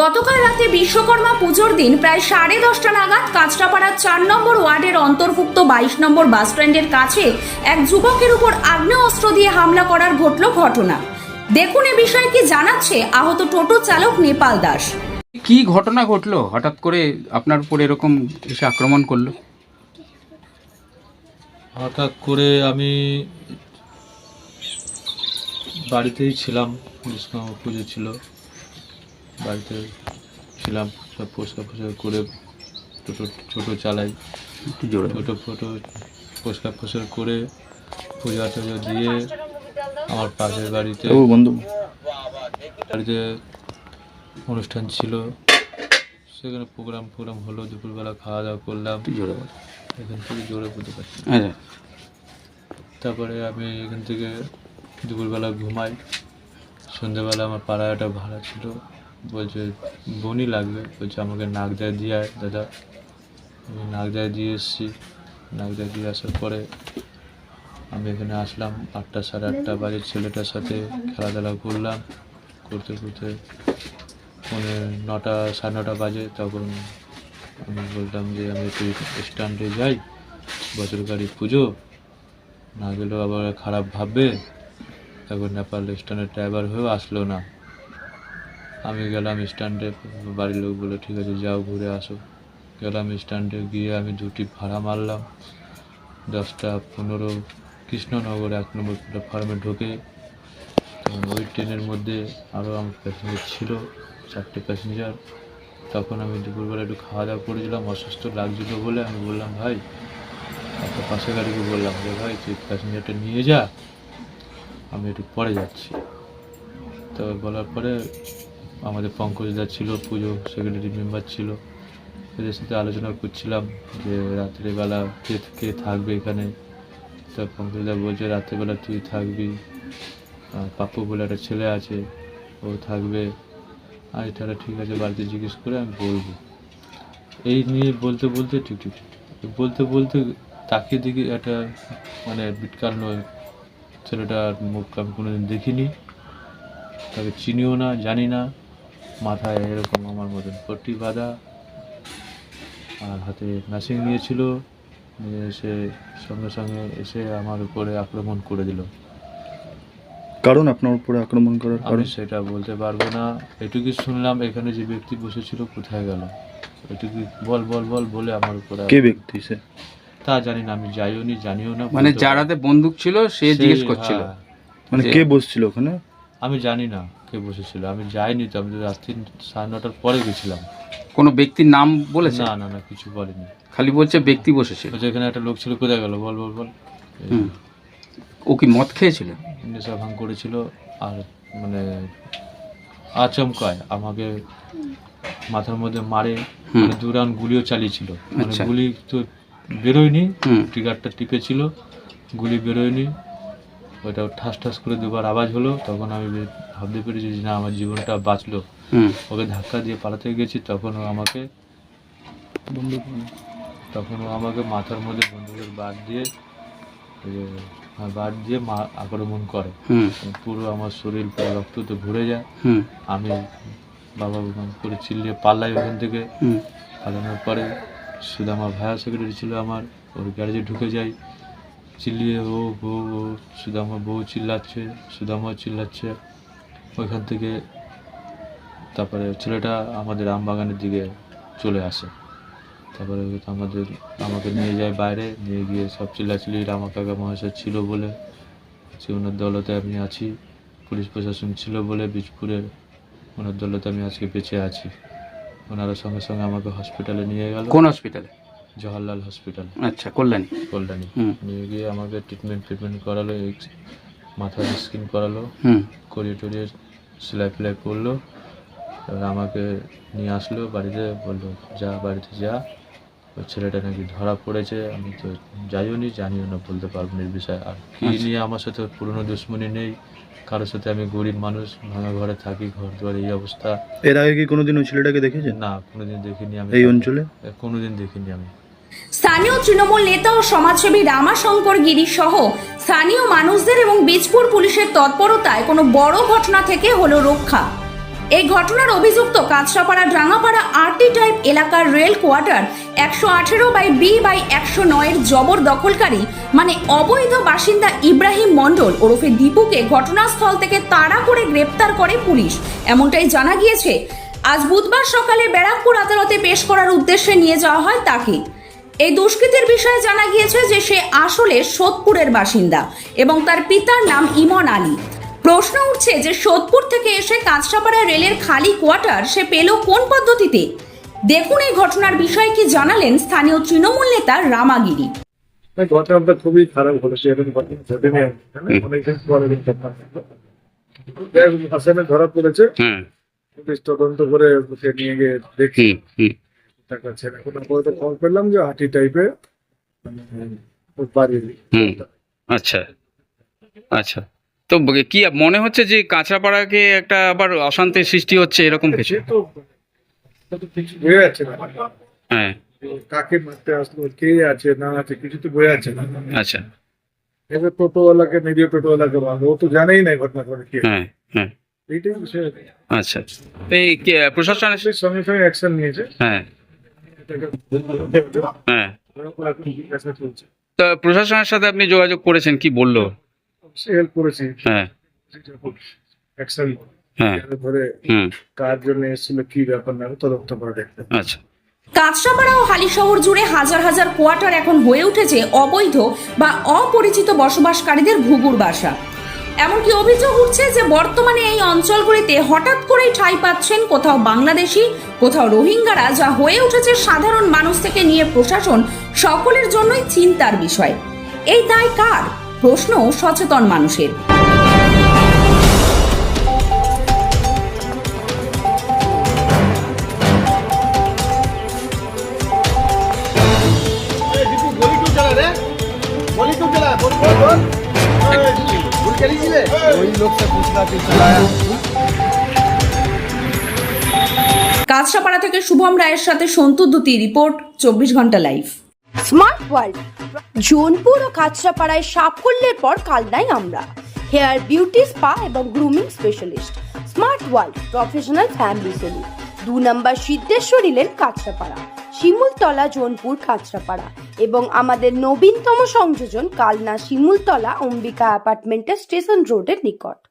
গতকাল রাতে বিশ্বকর্মা পুজোর দিন প্রায় সাড়ে দশটা নাগাদ কাঁচরাপাড়ার চার নম্বর ওয়ার্ডের অন্তর্ভুক্ত বাইশ নম্বর বাসস্ট্যান্ডের কাছে এক যুবকের উপর আগ্নেয় অস্ত্র দিয়ে হামলা করার ঘটল ঘটনা। দেখুন এ বিষয়ে কি জানাচ্ছে আহত টোটো চালক নেপাল দাস। কি ঘটনা ঘটলো? হঠাৎ করে আপনার উপর এরকম এসে আক্রমণ করল? হঠাৎ করে আমি বাড়িতেই ছিলাম বিষ্ণু পুজো ছিল। বাড়িতে ছিলাম সব পরিষ্কার পরিষ্কার করে টোটো ছোটো চালাই। একটু জোরে। ছোটো ফটো পরিষ্কার পরিষ্কার করে পূজা টুজো দিয়ে আমার পাশের বাড়িতে ও বন্ধু। বাড়িতে অনুষ্ঠান ছিল। সেখানে প্রোগ্রাম প্রোগ্রাম হলো দুপুরবেলা খাওয়া দাওয়া করলাম। জোরে এখান থেকে জোরে বলতে পারছি। আচ্ছা। তারপরে আমি এখান থেকে দুপুরবেলা ঘুমাই। সন্ধ্যেবেলা আমার পাড়ায় একটা ভাড়া ছিল। বলছে, বনি লাগবে। বলছে, আমাকে নাগদায় দিয়ে আয়, দাদা। আমি নাগদায় দিয়ে এসেছি। নাগদায় দিয়ে আসার পরে আমি এখানে আসলাম। আটটা সাড়ে আটটা বাজে, ছেলেটার সাথে খেলাধুলা করলাম। করতে করতে মানে নটা, সাড়ে নটা বাজে। তখন আমি বললাম যে, আমি একটু স্ট্যান্ডে যাই। বছর গাড়ি পুজো না গেলেও আবার খারাপ ভাববে। তারপর নেপাল স্ট্যান্ডের ড্রাইভার হয়েও আসলো না। আমি গেলাম স্ট্যান্ডে বাড়ির লোক বলে ঠিক আছে, যাও, ঘুরে আসো। গেলাম স্ট্যান্ডে গিয়ে আমি দুটি ভাড়া মারলাম। দশটা পনেরো, কৃষ্ণনগর এক নম্বর প্ল্যাটফর্মে ঢুকে ওই ট্রেনের মধ্যে আরও আমার প্যাসেঞ্জার ছিল, চারটে প্যাসেঞ্জার তখন আমি দুপুরবেলা একটু খাওয়া দাওয়া করেছিলাম অসুস্থ লাগছিল বলে আমি বললাম, ভাই, একটা পাশে গাড়িকে বললাম যে, ভাই, তুই প্যাসেঞ্জারটা নিয়ে যা, আমি একটু পরে যাচ্ছি। তো বলার পরে আমাদের পঙ্কজদা ছিল, পুজো সেক্রেটারি মেম্বার ছিল। এদের সাথে আলোচনা করছিলাম যে রাত্রেবেলা কে কে থাকবে এখানে। তো পঙ্কজদা বলছে, রাত্রেবেলা তুই থাকবি। আর পাপ্পু বলে একটা ছেলে আছে, ও থাকবে। আমি তাহলে ঠিক আছে, বাড়িতে জিজ্ঞেস করে আমি বলব। এই নিয়ে বলতে বলতে, ঠিক ঠিক। বলতে বলতে তাকে দেখি একটা মানে বিটকাল নয় ছেলেটার মুখ আমি কোনোদিন দেখিনি। তাকে চিনিও না, জানি না। মাথায় এরকম আমার মতন পট্টি বাঁধা আর হাতে মেশিন নিয়েছিল নিয়ে এসে সঙ্গে সঙ্গে এসে আমার উপরে আক্রমণ করে দিল। কারণ আপনার উপরে আক্রমণ করার আমি কারণ? সেটা বলতে পারব না। এটুকু শুনলাম এখানে যে ব্যক্তি বসেছিল কোথায় গেল? এটুকু বল বল বল বলে আমার উপরে কে ব্যক্তি সে? তা জানি না আমি যাইও নি জানিও না মানে বলতেও যার হাতে বন্দুক ছিল সে জিজ্ঞেস করছিল। হ্যাঁ, মানে কে বসছিল ওখানে? আমি জানি না কে বসেছিল আমি যাইনি তো আমি তো রাত্রি সাড়ে নটার পরে গেছিলাম। কোনো ব্যক্তির নাম বলেছে? না না না কিছু বলেনি। খালি বলছে ব্যক্তি বসেছিল বলছে এখানে একটা লোক ছিল কোথায় গেল? বল বল বল। ও কি মদ খেয়েছিল? নেশা ভাঙ করেছিল আর মানে আচমকায় আমাকে মাথার মধ্যে মারে। মানে দু রাউন্ড গুলিও চালিয়েছিল। মানে আচ্ছা। গুলি তো বেরোয়নি ট্রিগারটা টিপেছিল গুলি বেরোয়নি। ওইটা ঠাস ঠাস করে দুবার আওয়াজ হলো তখন আমি ভাবতে পেরেছি যে না আমার জীবনটা বাঁচলো। হুম। ওকে ধাক্কা দিয়ে পালাতে গেছি তখন ও আমাকে বন্দুক তখন ও আমাকে মাথার মধ্যে বন্দুকের বাদ দিয়ে হ্যাঁ, বাদ দিয়ে মা আক্রমণ করে। পুরো আমার শরীর পুরো রক্ত তো ভরে যায়। আমি বাবা বাবা করে চিল্লিয়ে পাল্লাই ওখান থেকে। পালানোর পরে সুদামা ভায়া সেক্রেটারি ছিল আমার ওর গ্যারেজে ঢুকে যাই। চিল্লিয়ে ও বউ ও সুদামা, বউ চিল্লাচ্ছে, সুদামাও চিল্লাচ্ছে। ওইখান থেকে তারপরে ছেলেটা আমাদের আমবাগানের দিকে চলে আসে। তারপরে আমাদের, আমাকে নিয়ে যায় বাইরে, নিয়ে গিয়ে সব চিল্লাচিল্লি রামা কাকা মহাশয় ছিল বলে সে ওনার দৌলতে আমি আছি, পুলিশ প্রশাসন ছিল বলে বীজপুরের ওনার দৌলতে আমি আজকে বেঁচে আছি। ওনারা সঙ্গে সঙ্গে আমাকে হসপিটালে নিয়ে গেল। কোন হসপিটালে জওয়াহরলাল হসপিটাল। আচ্ছা কল্যাণী। কল্যাণী। হুম। নিয়ে গিয়ে আমাকে ট্রিটমেন্ট ট্রিটমেন্ট করালো এক্স- মাথার স্কিন করালো করিয়ে টরিয়ে সেলাই ফেলাই করল। এবার আমাকে নিয়ে আসলো বাড়িতে বলল যা বাড়িতে যা। ওই ছেলেটা নাকি ধরা পড়েছে। আমি তো যাইও নি জানিও না বলতে পারব না বিষয়ে আর কি আচ্ছা। নিয়ে আমার সাথে পুরনো দুশ্মনী নেই। কারোর সাথে আমি গরিব মানুষ ভাঙা ঘরে থাকি ঘর দুয়ার এই অবস্থা। এর আগে কি কোনোদিন ওই ছেলেটাকে দেখেছেন? না কোনোদিন দেখিনি আমি। এই অঞ্চলে? কোনোদিন দেখিনি আমি। স্থানীয় তৃণমূল নেতা ও সমাজসেবী রামাশঙ্কর গিরি সহ স্থানীয় মানুষদের এবং বীজপুর পুলিশের তৎপরতায় কোনো বড় ঘটনা থেকে হলো রক্ষা। এই ঘটনার অভিযুক্ত Kanchrapara Dangapara R T type এলাকার রেল কোয়ার্টার একশো আঠেরো বাই বি বাই একশো নয়ের জবর দখলকারী মানে অবৈধ বাসিন্দা ইব্রাহিম মণ্ডল ওরফে দীপুকে ঘটনাস্থল থেকে তাড়া করে গ্রেপ্তার করে পুলিশ। এমনটাই জানা গিয়েছে, আজ বুধবার সকালে ব্যারাকপুর আদালতে পেশ করার উদ্দেশ্যে নিয়ে যাওয়া হয় তাকে। এই দুষ্কৃতির বিষয়ে জানা গিয়েছে যে সে আসলে সোদপুরের বাসিন্দা এবং তার পিতার নাম ইমন আলী। প্রশ্ন উঠছে যে সোদপুর থেকে এসে কাঁচরাপাড়া রেলের খালি কোয়ার্টার সে পেল কোন পদ্ধতিতে? দেখুন এই ঘটনার বিষয়ে কি জানালেন স্থানীয় তৃণমূল নেতা রামাগিরি। ঘটনাটা খুবই খারাপ ঘটেছে এরকম ঘটনা অনেকদিন পরে আসামে ধরা পড়েছে। হ্যাঁ পুলিশ তদন্ত করে নিয়ে গিয়ে দেখি। টাকা ছেড়ে এখন আপাতত খবর পেলাম যে টাইপের মানে বাড়ির হুম আচ্ছা আচ্ছা। তো কি মনে হচ্ছে যে কাঁচরাপাড়াকে একটা আবার অশান্তির সৃষ্টি হচ্ছে এরকম কিছু? বোঝা যাচ্ছে না হ্যাঁ। কাকে মারতে আসলো কে আছে না আছে কিছু তো বোঝা যাচ্ছে না। আচ্ছা। এবার টোটোওয়ালাকে নিরীহ টোটোওয়ালাকে মারলো ও তো জানেই না ঘটনা করে কে। হ্যাঁ হ্যাঁ। এইটাই বিষয় আচ্ছা। এই প্রশাসনের সঙ্গে সঙ্গে অ্যাকশন নিয়েছে। হ্যাঁ। হ্যাঁ। প্রশাসনের সাথে আপনি যোগাযোগ করেছেন, কি বলল? হ্যাঁ। জন্য কি ব্যাপার তদন্ত ও জুড়ে হাজার হাজার কোয়ার্টার এখন হয়ে উঠেছে অবৈধ বা অপরিচিত বসবাসকারীদের ঘুঘুর বাসা। এমনকি অভিযোগ উঠছে যে বর্তমানে এই অঞ্চলগুলিতে হঠাৎ করেই ঠাঁই পাচ্ছেন কোথাও বাংলাদেশি, কোথাও রোহিঙ্গারা, যা হয়ে উঠেছে সাধারণ মানুষ থেকে নিয়ে প্রশাসন, সকলের জন্যই চিন্তার বিষয়। এই দায় কার? প্রশ্ন সচেতন মানুষের। কাঁচরাপাড়া থেকে শুভম রায়ের সাথে সন্তু দুতি রিপোর্ট, চব্বিশ ঘণ্টা লাইভ। Smart world. জোনপুর ও কাঁচরাপাড়ায় সাফল্যের পর কালনাই আমরা। হেয়ার, বিউটি, স্পা এবং grooming specialist. Smart world, professional family salon. দু নম্বর সিদ্ধেশ্বরী লেন কাঁচরাপাড়া। শিমুলতলা, জোনপুর, কাঁচরাপাড়া। এবং আমাদের নবীনতম সংযোজন কালনা শিমুলতলা অম্বিকা অ্যাপার্টমেন্টের স্টেশন রোডের নিকট।